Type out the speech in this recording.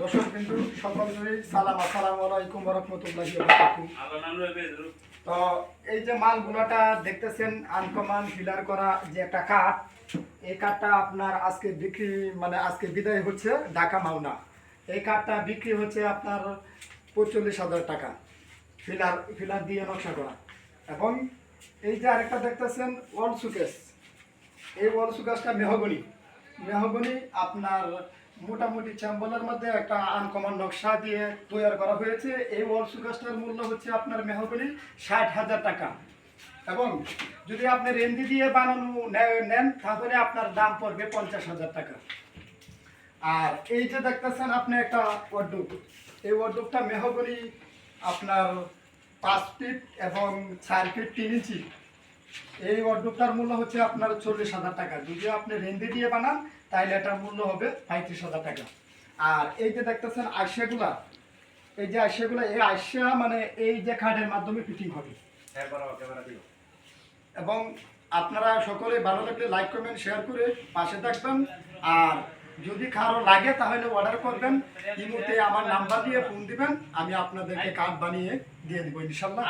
দর্শক সকলকে সালাম আসসালামু আলাইকুম রহমতুল্লাহি তো এই যে মালগুলোটা দেখতেছেন আনকমান ফিলার করা যে একটা কাঠ এই কাঠটা আপনার আজকে বিক্রি মানে আজকে বিদায় হচ্ছে ঢাকা মাওনা। এই কাঠটা বিক্রি হচ্ছে আপনার পঁয়তাল্লিশ হাজার টাকা ফিলার ফিলার দিয়ে নকশা করা। এবং এই যে আরেকটা দেখতেছেন ওয়াল সুকেস এই ওয়াল সুকেসটা মেহগনি। মেহগনি আপনার মোটামুটি চ্যাম্বলের মধ্যে একটা আনকমন নকশা দিয়ে তৈরি করা হয়েছে। এই ওয়াল মূল্য হচ্ছে আপনার মেহগনি ষাট হাজার টাকা। এবং যদি আপনি রেন্দি দিয়ে বানানো নেন, তাহলে আপনার দাম পড়বে পঞ্চাশ হাজার টাকা। আর এই যে দেখতেছেন আপনি একটা ওয়ার্ডুপ এই ওয়ার্ডুপটা মেহগনি আপনার পাঁচ ফিট এবং চার ফিট তিন ইঞ্চি এই ওয়ার্ডুপটার মূল্য হচ্ছে আপনার চল্লিশ হাজার টাকা। যদি আপনি রেন্দি দিয়ে বানান তাহলে এটার মূল্য হবে পঁয়ত্রিশ হাজার টাকা। আর এই যে দেখতেছেন আইসিয়াগুলা এই যে আইসিয়াগুলা এই আইসিয়া মানে এই যে কার্ডের মাধ্যমে ফিটিং হবে। এবং আপনারা সকলে ভালো লাগলে লাইক কমেন্ট শেয়ার করে পাশে থাকবেন। আর যদি কারও লাগে তাহলে অর্ডার করবেন। ইমুতে আমার নাম্বার দিয়ে ফোন দিবেন। আমি আপনাদেরকে কার্ড বানিয়ে দিয়ে দিব ইনশাল্লাহ।